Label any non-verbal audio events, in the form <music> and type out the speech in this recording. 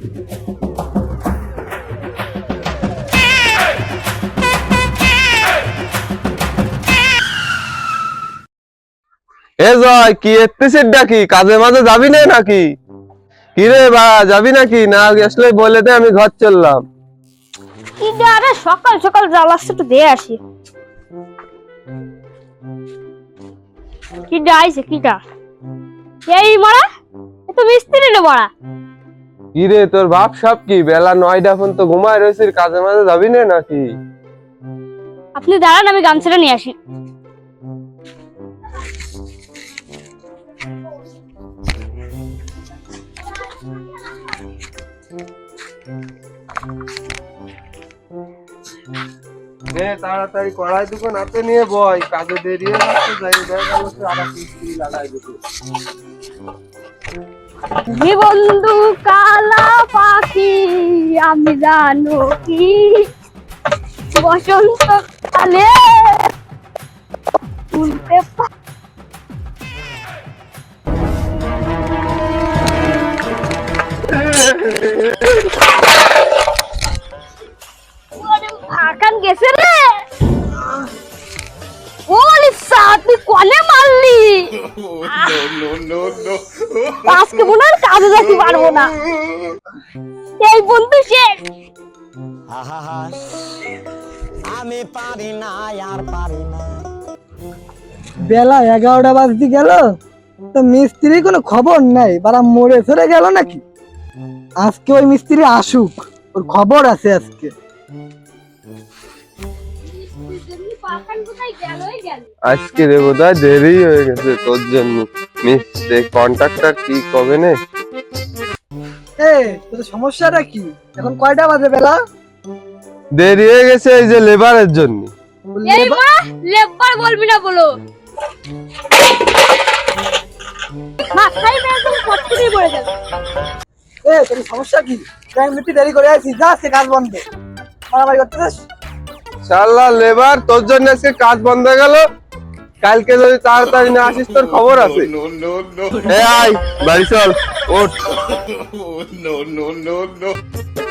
এ জয়, কি এত্তিসের ডাকি? কাজে মাঝে যাবি না নাকি? কি বা, যাবি নাকি? না আসলে বলে আমি ঘর চললাম। কিটা আরে সকাল সকাল জ্বালাচ্ছে, একটু দিয়ে আসি। কিটা আইছে কিটা এই মরা, এ তো মিস্ত্রি রে মরা। কি রে তোর বাপ সব কি? বেলা নয়টা ফোন তো ঘুমায় রয়েছিস কাজে মাঝে যাবি না নাকি? আপনি দাঁড়ান আমি গামছাটা নিয়ে আসি। নে তাড়াতাড়ি কড়াই দোকান হাতে নিয়ে বয় কাজে দেরি হয়ে যাচ্ছে যাই দেখা লাগাই বন্ধু কালা পাখি আমি জানো কি? বসন্ত কালে উল্টে ভাকান গেছে রে। ওলি তুই কনে মারলি। <laughs> আজকে মনে হয় কাজে যেতে পারব না। এই বন্ধু শেষ। আমি পারি না আর পারি না। বেলা এগারোটা বাজতে গেল তো মিস্ত্রি কোনো খবর নাই বারা মরে সরে গেল নাকি? আজকে ওই মিস্ত্রি আসুক ওর খবর আছে আজকে। আজকে রে বোধহয় দেরি হয়ে গেছে তোর জন্য। মিস্ত্রি কন্ট্রাক্টর কি কবে নে? এ তোর সমস্যাটা কি? এখন কয়টা বাজে বেলা? দেরি হয়ে গেছে এই যে লেবারের জন্য। এই মা লেবার বলবি না বলো। মাথায় একদম কচ্ছপই পড়ে যাবে এ তোর সমস্যা কি? টাইম মিটি দেরি করে আছিস যা আজকে কাজ বন্ধ। মারামারি করতেছিস? শালা লেবার তোর জন্য আজকে কাজ বন্ধ হয়ে গেল। কালকে যদি তাড়াতাড়ি না আসিস তোর খবর আছে। বাড়ি চল ওঠ। <laughs>